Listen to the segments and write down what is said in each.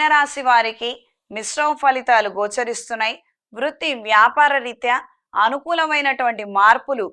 మీనరాశి వారికి మిశ్రమ ఫలితాలు గోచరిస్తున్నాయి. వృత్తి వ్యాపార రీత్యా అనుకూలమైనటువంటి మార్పులు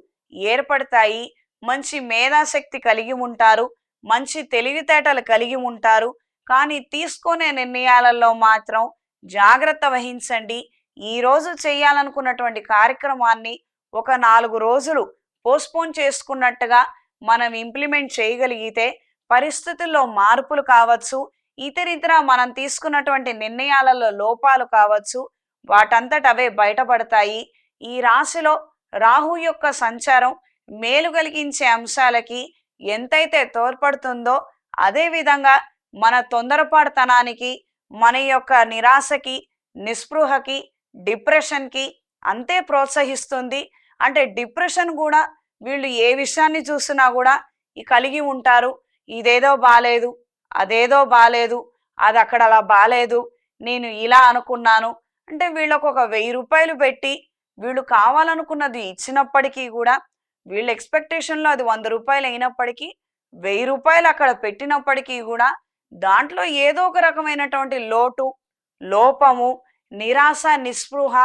ఏర్పడతాయి. మంచి మేధాశక్తి కలిగి ఉంటారు. మంచి తెలివితేటలు కలిగి ఉంటారు. కానీ తీసుకునే నిర్ణయాలలో మాత్రం జాగ్రత్త వహించండి. ఈ రోజు చేయాలనుకున్నటువంటి కార్యక్రమాన్ని ఒక నాలుగు రోజులు పోస్ట్పోన్ చేసుకున్నట్టుగా మనం ఇంప్లిమెంట్ చేయగలిగితే పరిస్థితుల్లో మార్పులు కావచ్చు. ఇతరితర మనం తీసుకున్నటువంటి నిర్ణయాలలో లోపాలు కావచ్చు వాటంతట అవే బయటపడతాయి. ఈ రాశిలో రాహు యొక్క సంచారం మేలు కలిగించే అంశాలకి ఎంతైతే తోడ్పడుతుందో అదేవిధంగా మన తొందరపాటుతనానికి మన యొక్క నిరాశకి నిస్పృహకి డిప్రెషన్కి అంతే ప్రోత్సహిస్తుంది. అంటే డిప్రెషన్ కూడా వీళ్ళు ఏ విషయాన్ని చూసినా కూడా కలిగి ఉంటారు. ఇదేదో బాగాలేదు అదేదో బాలేదు అది అక్కడ అలా బాలేదు నేను ఇలా అనుకున్నాను. అంటే వీళ్ళకు ఒక వెయ్యి రూపాయలు పెట్టి వీళ్ళు కావాలనుకున్నది ఇచ్చినప్పటికీ కూడా వీళ్ళ ఎక్స్పెక్టేషన్లో అది వంద రూపాయలు అయినప్పటికీ వెయ్యి రూపాయలు అక్కడ పెట్టినప్పటికీ కూడా దాంట్లో ఏదో ఒక రకమైనటువంటి లోటు లోపము నిరాశ నిస్పృహ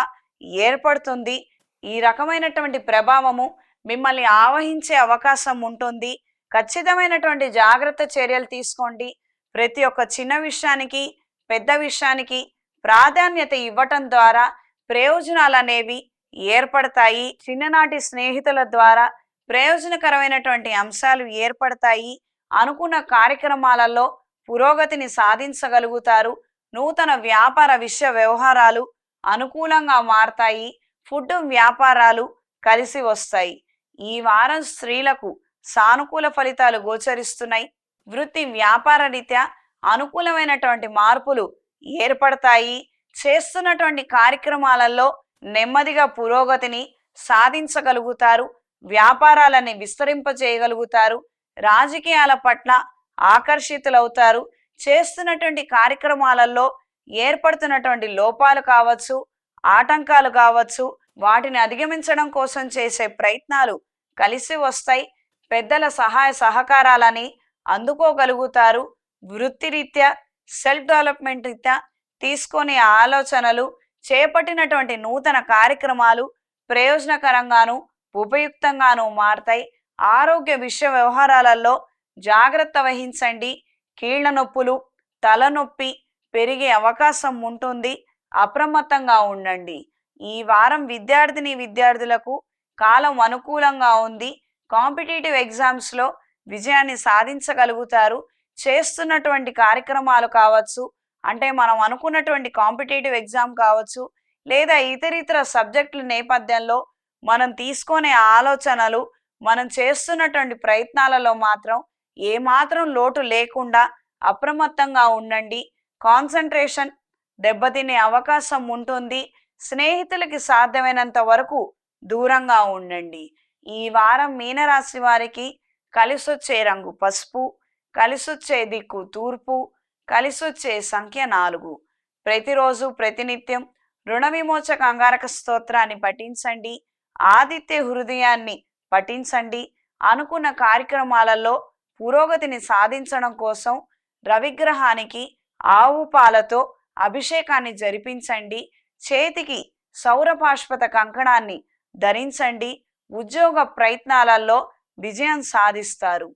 ఏర్పడుతుంది. ఈ రకమైనటువంటి ప్రభావము మిమ్మల్ని ఆవహించే అవకాశం ఉంటుంది. ఖచ్చితమైనటువంటి జాగ్రత్త చర్యలు తీసుకోండి. ప్రతి ఒక్క చిన్న విషయానికి పెద్ద విషయానికి ప్రాధాన్యత ఇవ్వటం ద్వారా ప్రయోజనాలు అనేవి ఏర్పడతాయి. చిన్ననాటి స్నేహితుల ద్వారా ప్రయోజనకరమైనటువంటి అంశాలు ఏర్పడతాయి. అనుకున్న కార్యక్రమాలలో పురోగతిని సాధించగలుగుతారు. నూతన వ్యాపార విషయ వ్యవహారాలు అనుకూలంగా మారతాయి. ఫుడ్ వ్యాపారాలు కలిసి వస్తాయి. ఈ వారం స్త్రీలకు సానుకూల ఫలితాలు గోచరిస్తున్నాయి. వృత్తి వ్యాపార రీత్యా అనుకూలమైనటువంటి మార్పులు ఏర్పడతాయి. చేస్తున్నటువంటి కార్యక్రమాలలో నెమ్మదిగా పురోగతిని సాధించగలుగుతారు. వ్యాపారాలని విస్తరింపజేయగలుగుతారు. రాజకీయాల పట్ల ఆకర్షితులవుతారు. చేస్తున్నటువంటి కార్యక్రమాలలో ఏర్పడుతున్నటువంటి లోపాలు కావచ్చు ఆటంకాలు కావచ్చు వాటిని అధిగమించడం కోసం చేసే ప్రయత్నాలు కలిసి వస్తాయి. పెద్దల సహాయ సహకారాలని అందుకోగలుగుతారు. వృత్తిరీత్యా సెల్ఫ్ డెవలప్మెంట్ రీత్యా తీసుకునే ఆలోచనలు చేపట్టినటువంటి నూతన కార్యక్రమాలు ప్రయోజనకరంగాను ఉపయుక్తంగాను మారతాయి. ఆరోగ్య విషయ వ్యవహారాలలో జాగ్రత్త వహించండి. కీళ్ళ నొప్పులు తలనొప్పి పెరిగే అవకాశం ఉంటుంది. అప్రమత్తంగా ఉండండి. ఈ వారం విద్యార్థిని విద్యార్థులకు కాలం అనుకూలంగా ఉంది. కాంపిటేటివ్ ఎగ్జామ్స్లో విజయాన్ని సాధించగలుగుతారు. చేస్తున్నటువంటి కార్యక్రమాలు కావచ్చు అంటే మనం అనుకున్నటువంటి కాంపిటేటివ్ ఎగ్జామ్ కావచ్చు లేదా ఇతరితర సబ్జెక్టుల నేపథ్యంలో మనం తీసుకునే ఆలోచనలు మనం చేస్తున్నటువంటి ప్రయత్నాలలో మాత్రం ఏమాత్రం లోటు లేకుండా అప్రమత్తంగా ఉండండి. కాన్సన్ట్రేషన్ దెబ్బతినే అవకాశం ఉంటుంది. స్నేహితులకి సాధ్యమైనంత వరకు దూరంగా ఉండండి. ఈ వారం మీనరాశి వారికి కలిసొచ్చే రంగు పసుపు కలిసొచ్చే దిక్కు తూర్పు కలిసొచ్చే సంఖ్య నాలుగు. ప్రతిరోజు ప్రతినిత్యం రుణ విమోచక అంగారక స్తోత్రాన్ని పఠించండి. ఆదిత్య హృదయాన్ని పఠించండి. అనుకున్న కార్యక్రమాలలో పురోగతిని సాధించడం కోసం రవిగ్రహానికి ఆవు పాలతో అభిషేకాన్ని జరిపించండి. చేతికి సౌరపాష్పత కంకణాన్ని ధరించండి. ఉద్యోగ ప్రయత్నాలలో విజయం సాధిస్తారు.